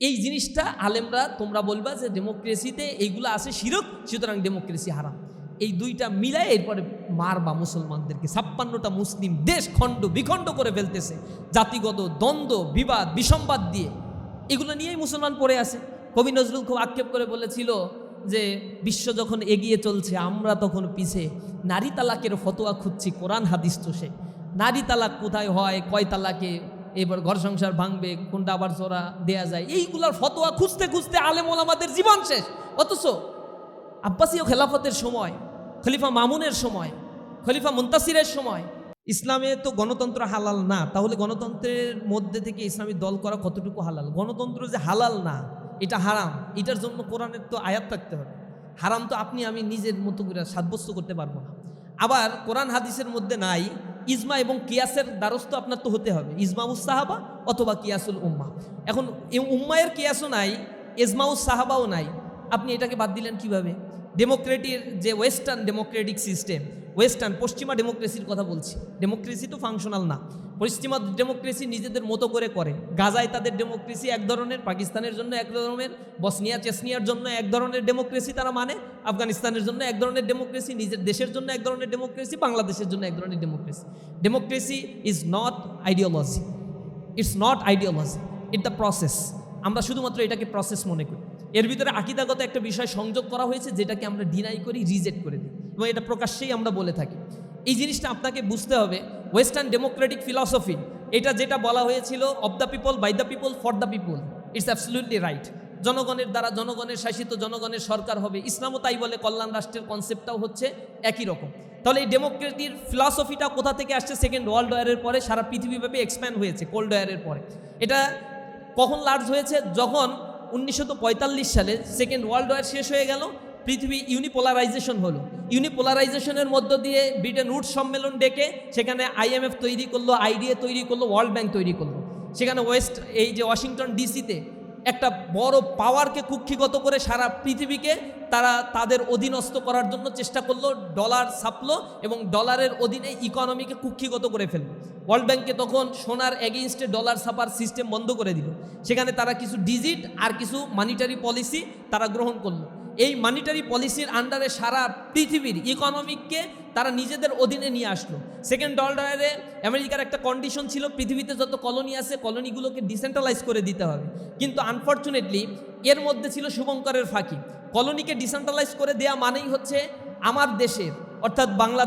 এই জিনিসটা আলেমরা তোমরা বলবা যে ডেমোক্রেসিতে এইগুলো আছে শিরক, সুতরাং ডেমোক্রেসি হারাম। এই দুইটা মিলায় এরপরে মারবা মুসলমানদেরকে। ছাপ্পান্নটা মুসলিম দেশ খণ্ড বিখণ্ড করে ফেলতেছে। জাতিগত দ্বন্দ্ব, বিবাদ, বিসম্বাদ দিয়ে। এগুলো নিয়েই মুসলমান পড়ে আছে। কবি নজরুল খুব আক্ষেপ করে বলেছিল যে, বিশ্ব যখন এগিয়ে চলছে, আমরা তখন পিছে। নারী তালাকের ফতোয়া খুঁজছি, কোরআন হাদিস তো সে। নারী তালাক কোথায় হয়, কয় তালাকে এবার ঘর সংসার ভাঙবে, কোনটা আবার চোরা দেয়া যায়। এইগুলার ফতোয়া খুঁজতে খুঁজতে আলেম ওলামাদের জীবন শেষ। অথচ আব্বাসীয় খেলাফতের সময়, খলিফা মামুনের সময়, খলিফা মুন্তাসিরের সময়, ইসলামে তো গণতন্ত্র হালাল না। তাহলে গণতন্ত্রের মধ্যে থেকে ইসলামী দল করা কতটুকু হালাল? গণতন্ত্র যে হালাল না, এটা হারাম। এটার জন্য কোরআনের তো আয়াত থাকতে হবে। হারাম তো আপনি, আমি নিজের মতো করে সাব্যস্ত করতে পারব না। আবার কোরআন হাদিসের মধ্যে নাই ইজমা এবং কিয়াসের দ্বারস্থ আপনার তো হতে হবে। ইজমাউস সাহাবা অথবা কিয়াসুল উম্মা। এখন উম্মায়ের কিয়াসও নাই, ইজমাউস সাহাবাও নাই। আপনি এটাকে বাদ দিলেন কীভাবে? ডেমোক্রেটির যে ওয়েস্টার্ন ডেমোক্রেটিক সিস্টেম ওয়েস্টার্ন পশ্চিমা ডেমোক্রেসির কথা বলছি। ডেমোক্রেসি তো ফাংশনাল না। পশ্চিমা ডেমোক্রেসি নিজেদের মতো করে করে। গাজায় তাদের ডেমোক্রেসি এক ধরনের, পাকিস্তানের জন্য এক ধরনের, বসনিয়া চেসনিয়ার জন্য এক ধরনের ডেমোক্রেসি তারা মানে আফগানিস্তানের জন্য এক ধরনের ডেমোক্রেসি, নিজের দেশের জন্য এক ধরনের ডেমোক্রেসি, বাংলাদেশের জন্য এক ধরনের democracy. Democracy is not ideology it's not ideology it the process আমরা শুধুমাত্র এটাকে প্রসেস মনে করি। এর ভিতরে আকিদাগত একটা বিষয় সংযোগ করা হয়েছে, যেটাকে আমরা ডিনাই করি রিজেক্ট করে দিই। এবং এটা প্রকাশ্যেই আমরা বলে থাকি। এই জিনিসটা আপনাকে বুঝতে হবে ওয়েস্টার্ন ডেমোক্রেটিক ফিলসফি এটা যেটা বলা হয়েছিল of the people by the people for the people it's absolutely right জনগণের দ্বারা জনগণের শাসিত জনগণের সরকার হবে, ইসলামও তাই বলে, কল্যাণ রাষ্ট্রের কনসেপ্টটাও হচ্ছে একই রকম। তাহলে এই ডেমোক্রেটির ফিলসফিটা কোথা থেকে আসছে? সেকেন্ড ওয়ার্ল্ড ওয়ারের পরে, সারা পৃথিবীব্যাপী এক্সপ্যান্ড হয়েছে কোল্ড ওয়ারের পরে। এটা কখন লার্জ হয়েছে? যখন উনিশশো পঁয়তাল্লিশ সালে সেকেন্ড ওয়ার্ল্ড ওয়ার শেষ হয়ে গেল পৃথিবী ইউনিপোলারাইজেশন হলো। ইউনিপোলারাইজেশনের মধ্য দিয়ে ব্রিটেন রুট সম্মেলন ডেকে সেখানে আইএমএফ তৈরি করল আইডিএ তৈরি করল, ওয়ার্ল্ড ব্যাংক তৈরি করল। সেখানে ওয়েস্ট, এই যে ওয়াশিংটন ডিসিতে একটা বড় পাওয়ারকে কুক্ষিগত করে সারা পৃথিবীকে তারা তাদের অধীনস্থ করার জন্য চেষ্টা করল, ডলার ছাপলো এবং ডলারের অধীনে ইকোনমিকে কুক্ষিগত করে ফেলল। ওয়ার্ল্ড ব্যাংকে তখন সোনার এগেইনস্টে ডলার ছাপার সিস্টেম বন্ধ করে দিল। সেখানে তারা কিছু ডিজিট আর কিছু মানিটারি পলিসি তারা গ্রহণ করল। এই মানিটারি পলিসির আন্ডারে সারা পৃথিবীর ইকোনমিককে তারা নিজেদের অধীনে নিয়ে আসলো। সেকেন্ড ডলারে আমেরিকার একটা কন্ডিশন ছিল, পৃথিবীতে যত কলোনি আছে কলোনিগুলোকে ডিসেন্ট্রালাইজ করে দিতে হবে। কিন্তু আনফর্চুনেটলি এর মধ্যে ছিল শুভঙ্করের ফাঁকি। কলোনিকে ডিসেন্ট্রালাইজ করে দেয়া মানেই হচ্ছে আমার দেশের, অর্থাৎ বাংলাদেশ